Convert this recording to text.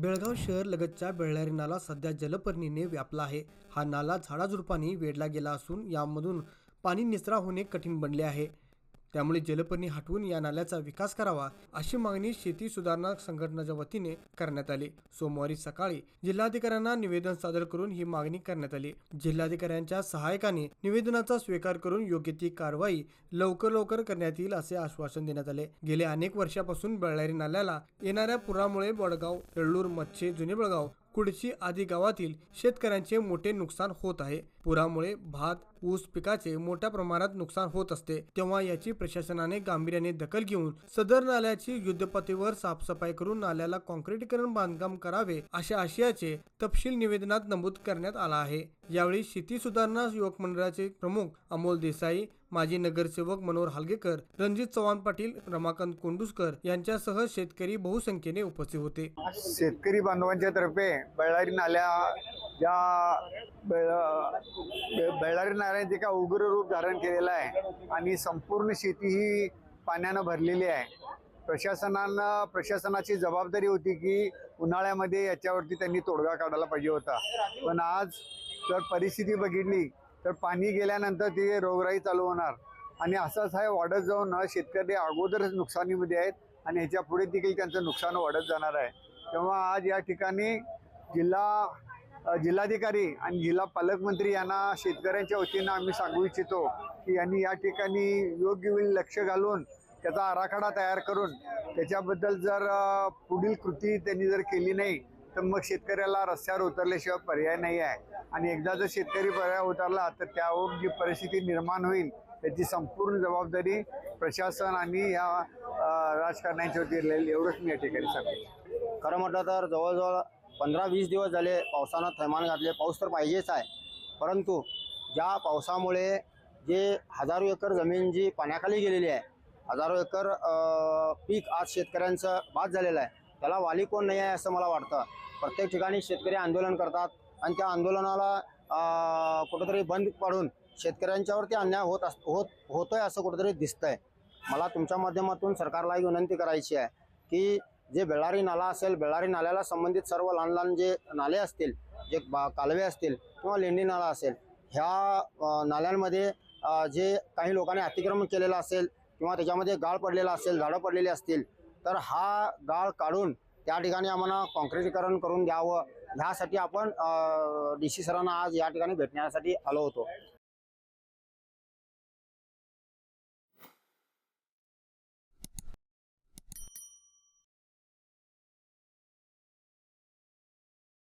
बेळगाव शहर लगतच्या बेळ्ळारी नाला सध्या जलपर्णीने व्यापला आहे. हा नाला झाडाझुडपाने वेढला गेला असून यामधून पाणी निचरा होणे कठीण बनले आहे. त्यामुळे जलपर्णी हटवून या नाल्याचा विकास करावा अशी मागणी शेती सुधारणा संघटनेच्या वतीने करण्यात आली. सोमवारी सकाळी जिल्हाधिकाऱ्यांना निवेदन सादर करून ही मागणी करण्यात आली. जिल्हाधिकाऱ्यांच्या सहाय्यकाने निवेदनाचा स्वीकार करून योग्य ती कारवाई लवकर लवकर करण्यात येईल असे आश्वासन देण्यात आले. गेल्या अनेक वर्षापासून बेळारी नाल्याला येणाऱ्या पुरामुळे बडगाव येळ्ळूर मच्छे जुने बळगाव कुडची आदी गावातील शेतकऱ्यांचे मोठे नुकसान होत आहे. पुरामुळे भात ऊस पिकाचे मोठ्या प्रमाणात नुकसान होत असते. तेव्हा याची प्रशासनाने गांभीर्याने दखल घेऊन सदर नाल्याची युद्धपातळीवर साफसफाई करून नाल्याला कॉन्क्रीटीकरण बांधकाम करावे अशा आशयाचे तपशील निवेदनात नमूद करण्यात आला आहे. यावेळी शेती सुधारणा युवक मंडळाचे प्रमुख अमोल देसाई माजी नगरसेवक मनोहर हालगेकर रणजित चव्हाण पाटील रमाकांत कोंडुसकर यांच्यासह शेतकरी बहुसंख्येने उपस्थित होते. शेतकरी बांधवांच्या तर्फे बेळारी नाल्या या बेळ बे- बेळारी नाल्याने उग्र रूप धारण केलेलं आहे आणि संपूर्ण शेती ही पाण्यानं भरलेली आहे. प्रशासनानं प्रशासनाची जबाबदारी होती की उन्हाळ्यामध्ये याच्यावरती त्यांनी तोडगा काढायला पाहिजे होता. पण आज जर परिस्थिती बघितली तर पाणी गेल्यानंतर ती रोगराई चालू होणार. आणि असंच आहे वाढत जाऊन शेतकरी अगोदरच नुकसानीमध्ये आहेत आणि ह्याच्या पुढे देखील त्यांचं नुकसान वाढत जाणार आहे. तेव्हा आज या ठिकाणी जिल्हा जिल्हाधिकारी आणि जिल्हा पालकमंत्री यांना शेतकऱ्यांच्या वतीनं आम्ही सांगू इच्छितो की यांनी या ठिकाणी योग्य वेळी लक्ष घालून त्याचा आराखडा तयार करून त्याच्याबद्दल जर पुढील कृती त्यांनी जर केली नाही तर मग शेतकऱ्याला रस्त्यावर उतरल्याशिवाय पर्याय नाही आहे. आणि एकदा जर शेतकरी पर्याय उतरला तर त्यावर जी परिस्थिती निर्माण होईल त्याची संपूर्ण जबाबदारी प्रशासन आणि या राजकारण्यांच्या वतीने राहील एवढंच मी या ठिकाणी सांगतो. खरं म्हटलं तर जवळजवळ पंधरा वीस दिवस झाले पावसानं थैमान घातले. पाऊस तर पाहिजेच आहे. परंतु ज्या पावसामुळे जे हजारो एकर जमीन जी पाण्याखाली गेलेली आहे हजारो एकर पीक आज शेतकऱ्यांचं बाद झालेलं आहे. त्याला वाली कोण नाही आहे असं मला वाटतं. प्रत्येक ठिकाणी शेतकरी आंदोलन करतात आणि त्या आंदोलनाला कुठंतरी बंद पाडून शेतकऱ्यांच्यावरती अन्याय होत अस होत होतोय असं कुठंतरी दिसतंय. मला तुमच्या माध्यमातून सरकारला एक विनंती करायची आहे की जे बेळारी नाला असेल बेळारी नाल्याला संबंधित सर्व लहान लहान जे नाले असतील जे बा कालवे असतील किंवा लेंडी नाला असेल ह्या नाल्यांमध्ये जे काही लोकांनी अतिक्रमण केलेलं असेल किंवा त्याच्यामध्ये गाळ पडलेला असेल झाडं पडलेली असतील तर हा गाळ काढून त्या ठिकाणी आम्हाला कॉन्क्रिटीकरण करून द्यावं. ह्यासाठी आपण डी सी सरांना आज या ठिकाणी भेटण्यासाठी आलो होतो.